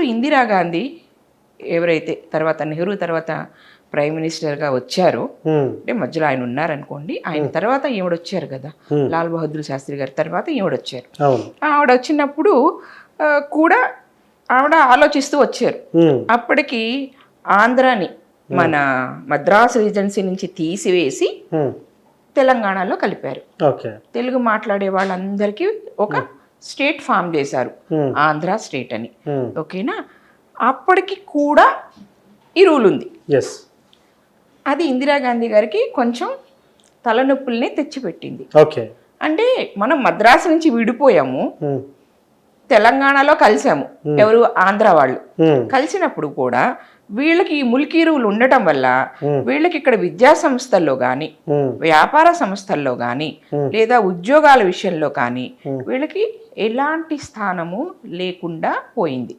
ఇప్పుడు ఇందిరాగాంధీ ఎవరైతే తర్వాత నెహ్రూ తర్వాత ప్రైమ్ మినిస్టర్గా వచ్చారో అంటే మధ్యలో ఆయన ఉన్నారనుకోండి ఆయన తర్వాత ఈవిడ వచ్చారు కదా. లాల్ బహదూర్ శాస్త్రి గారి తర్వాత ఈవిడ వచ్చారు అవును. ఆవిడ వచ్చినప్పుడు కూడా ఆవిడ ఆలోచిస్తూ వచ్చారు. అప్పటికి ఆంధ్రాని మన మద్రాస్ రీజెన్సీ నుంచి తీసివేసి తెలంగాణలో కలిపారు. తెలుగు మాట్లాడే వాళ్ళందరికీ ఒక స్టేట్ ఫామ్ చేశారు. ఉమ్, ఆంధ్ర స్టేట్ అని. ఉమ్, ఓకేనా? అప్పటికి కూడా ఈ రూల్ ఉంది. అది ఇందిరాగాంధీ గారికి కొంచెం తలనొప్పుల్ని తెచ్చిపెట్టింది. ఓకే అంటే మనం మద్రాసు నుంచి విడిపోయాము. ఉమ్, తెలంగాణలో కలిసాము. ఎవరు? ఆంధ్ర వాళ్ళు. కలిసినప్పుడు కూడా వీళ్ళకి ఈ ముల్కీ రూల్ ఉండటం వల్ల. వీళ్ళకి ఇక్కడ విద్యా సంస్థల్లో కానీ వ్యాపార సంస్థల్లో కానీ. లేదా ఉద్యోగాల విషయంలో కానీ. వీళ్ళకి ఎలాంటి స్థానము లేకుండా పోయింది